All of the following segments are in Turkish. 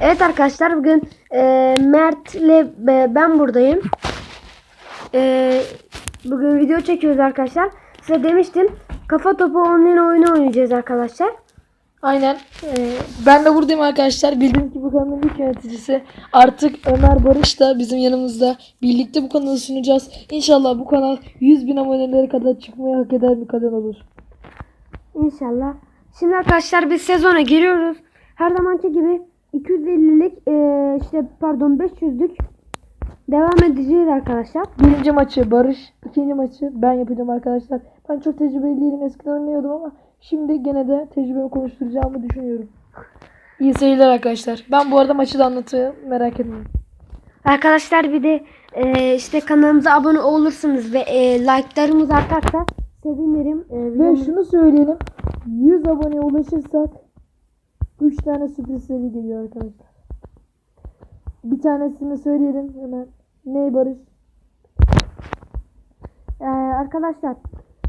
Evet arkadaşlar bugün e, Mert'le e, ben buradayım. E, bugün video çekiyoruz arkadaşlar. Size demiştim kafa topu online oyunu oynayacağız arkadaşlar. Aynen. Ee, ben de buradayım arkadaşlar. Bildiğiniz gibi bu kanalın ilk yöneticisi. Artık Ömer Barış da bizim yanımızda. Birlikte bu kanalı sunacağız. İnşallah bu kanal 100 bin abonelere kadar çıkmayı hak eden bir kanal olur. İnşallah. Şimdi arkadaşlar biz sezona giriyoruz. Her zamanki gibi 250'lik e, işte pardon 500'lük devam edeceğiz arkadaşlar. Birinci maçı Barış, ikinci maçı ben yapacağım arkadaşlar. Ben çok tecrübeli değilim. Eskiden oynuyordum ama şimdi gene de tecrübemi konuşturacağımı düşünüyorum. İyi seyirler arkadaşlar. Ben bu arada maçı da anlatayım. Merak etmeyin. Arkadaşlar bir de e, işte kanalımıza abone olursunuz ve e, like'larımız artarsa sevinirim. E, Ve şunu söyleyelim. 100 aboneye ulaşırsak 3 tane sürpriz seri geliyor arkadaşlar. Bir tanesini söyleyelim hemen. Ne Barış? Ee, arkadaşlar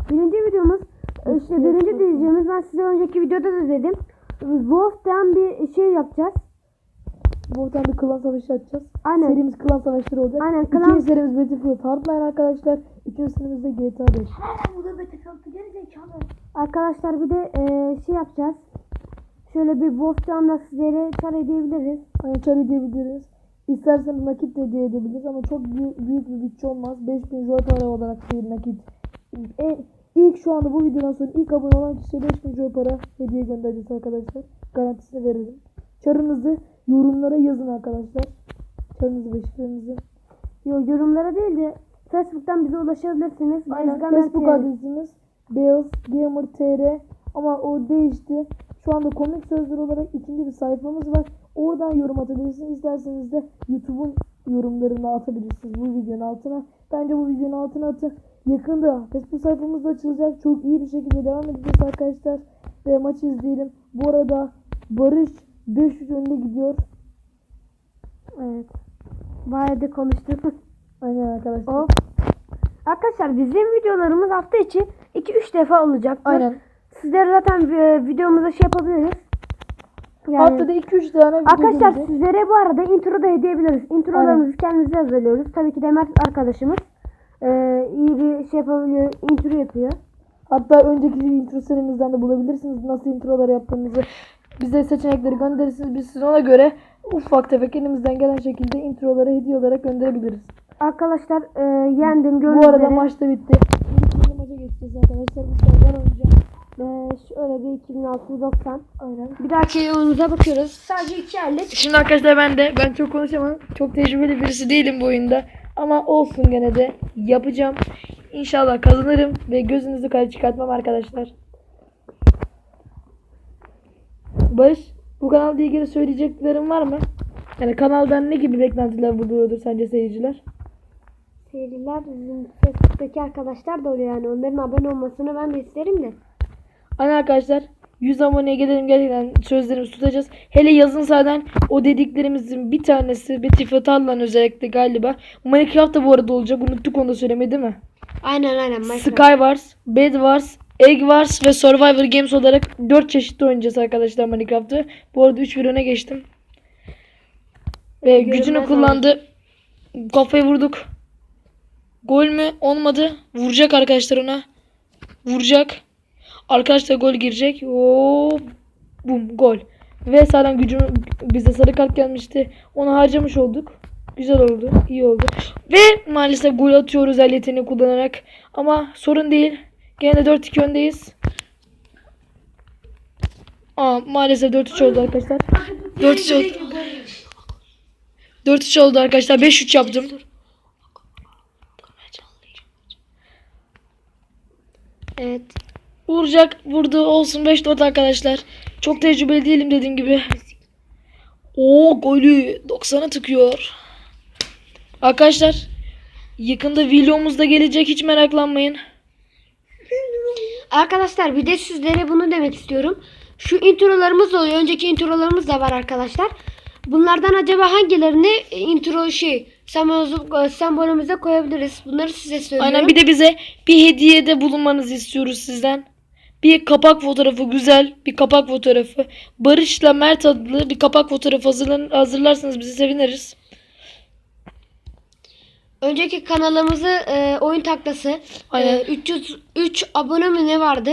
birinci videomuz e, işte birinci diyeceğimiz ben size önceki videoda da dedim. Wolf'tan bir şey yapacağız. Buradan bir klan savaşı açacağız. Aynen. Serimiz klan savaşları olacak. Aynen, klan- İkinci serimiz Battlefield Hardline arkadaşlar. Üçüncü serimiz de GTA 5. Arkadaşlar bir de e, şey yapacağız. Şöyle bir Wolf'tan sizlere çar edebiliriz. Hani çar diyebiliriz. İsterseniz nakit de hediye edebiliriz ama çok büyük, büyük bir bütçe olmaz. 5000 joy para olarak değil nakit. E, ilk şu anda bu videodan sonra ilk abone olan kişiye 5000 joy para hediye göndereceğiz arkadaşlar. Garantisini verelim. Çarınızı yorumlara yazın arkadaşlar. Çarınızı ve şifrenizi. Yo, yorumlara değil de Facebook'tan bize ulaşabilirsiniz. Aynen Facebook adresimiz Beyaz Gamer TR ama o değişti. Şu anda komik sözler olarak ikinci bir sayfamız var. Oradan yorum atabilirsiniz. İsterseniz de YouTube'un yorumlarını atabilirsiniz bu videonun altına. Bence bu videonun altına atın. Yakında Facebook sayfamız da açılacak. Çok iyi bir şekilde devam edeceğiz arkadaşlar. Ve maçı izleyelim. Bu arada Barış 500 önde gidiyor. Evet. Bayağı da konuştuk. Aynen arkadaşlar. Of. Arkadaşlar bizim videolarımız hafta içi 2-3 defa olacak. Aynen. Sizlere zaten e, videomuza şey yapabiliriz. Yani, Haftada 2-3 tane video arkadaşlar gelecek. sizlere bu arada intro da hediye edebiliriz. Introlarımızı kendimiz hazırlıyoruz. Tabii ki de Mert arkadaşımız e, iyi bir şey yapabiliyor. Intro yapıyor. Hatta önceki intro serimizden de bulabilirsiniz nasıl introlar yaptığımızı. Bize seçenekleri gönderirsiniz. Biz size ona göre ufak tefek elimizden gelen şekilde introları hediye olarak gönderebiliriz. Arkadaşlar e, yendim gördüğünüz Bu arada maç da bitti. E, şöyle bir 2690. Aynen. Bir dahaki oyunumuza bakıyoruz. Sadece iki ellik. Şimdi arkadaşlar ben de ben çok konuşamam. Çok tecrübeli birisi değilim bu oyunda. Ama olsun gene de yapacağım. İnşallah kazanırım ve gözünüzü kara çıkartmam arkadaşlar. Barış bu kanalda ilgili söyleyeceklerin var mı? Yani kanaldan ne gibi beklentiler buluyordur sence seyirciler? Seyirciler bizim Facebook'taki arkadaşlar da oluyor yani. Onların abone olmasını ben de isterim de. Hani arkadaşlar 100 aboneye gelelim gerçekten sözlerimizi tutacağız. Hele yazın zaten o dediklerimizin bir tanesi Battlefield Hardline özellikle galiba. Minecraft da bu arada olacak. Unuttuk onu da söylemeyi değil mi? Aynen aynen. Minecraft. Skywars, Bed Wars, Egg Wars ve Survivor Games olarak 4 çeşitli oynayacağız arkadaşlar Minecraft'ı. Bu arada 3-1 öne geçtim. Ve gücünü Görünmez kullandı. Kafayı vurduk. Gol mü? Olmadı. Vuracak arkadaşlar ona. Vuracak. Arkadaşlar gol girecek. Oo, bum gol. Ve zaten gücümü bize sarı kart gelmişti. Onu harcamış olduk. Güzel oldu. iyi oldu. Ve maalesef gol atıyoruz özel yeteneği kullanarak. Ama sorun değil. Gene de 4-2 öndeyiz. Aa, maalesef 4-3 oldu arkadaşlar. 4-3 oldu. 4-3 oldu arkadaşlar. 5-3 yaptım. Evet. Vuracak. Vurdu. Olsun 5-4 arkadaşlar. Çok tecrübeli değilim dediğim gibi. Oo golü 90'a tıkıyor. Arkadaşlar yakında videomuz da gelecek hiç meraklanmayın. Arkadaşlar bir de sizlere bunu demek istiyorum. Şu introlarımız oluyor. Önceki introlarımız da var arkadaşlar. Bunlardan acaba hangilerini e, intro şey sembolümüze, sembolümüze koyabiliriz? Bunları size söylüyorum. Aynen bir de bize bir hediyede bulunmanızı istiyoruz sizden. Bir kapak fotoğrafı güzel bir kapak fotoğrafı. Barış'la Mert adlı bir kapak fotoğrafı hazırlan hazırlarsanız bizi seviniriz. Önceki kanalımızı e, oyun taklası Aynen. e, 303 abone mi ne vardı?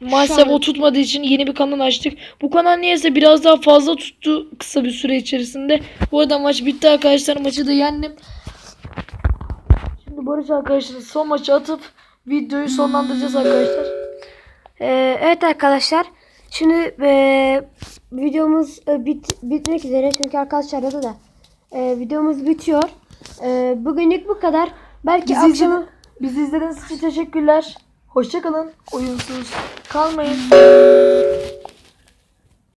Maalesef o tutmadığı için yeni bir kanal açtık. Bu kanal niyeyse biraz daha fazla tuttu kısa bir süre içerisinde. Bu arada maç bitti arkadaşlar. Maçı da yendim. Şimdi Barış arkadaşlar son maçı atıp videoyu sonlandıracağız arkadaşlar. E, evet arkadaşlar. Şimdi e, videomuz e, bit, bitmek üzere çünkü arkadaşlar aradı da. E, videomuz bitiyor. E, bugünlük bu kadar. Belki Bizi, akşam izledi- bizi izlediğiniz için teşekkürler. Hoşçakalın. Oyunsuz kalmayın.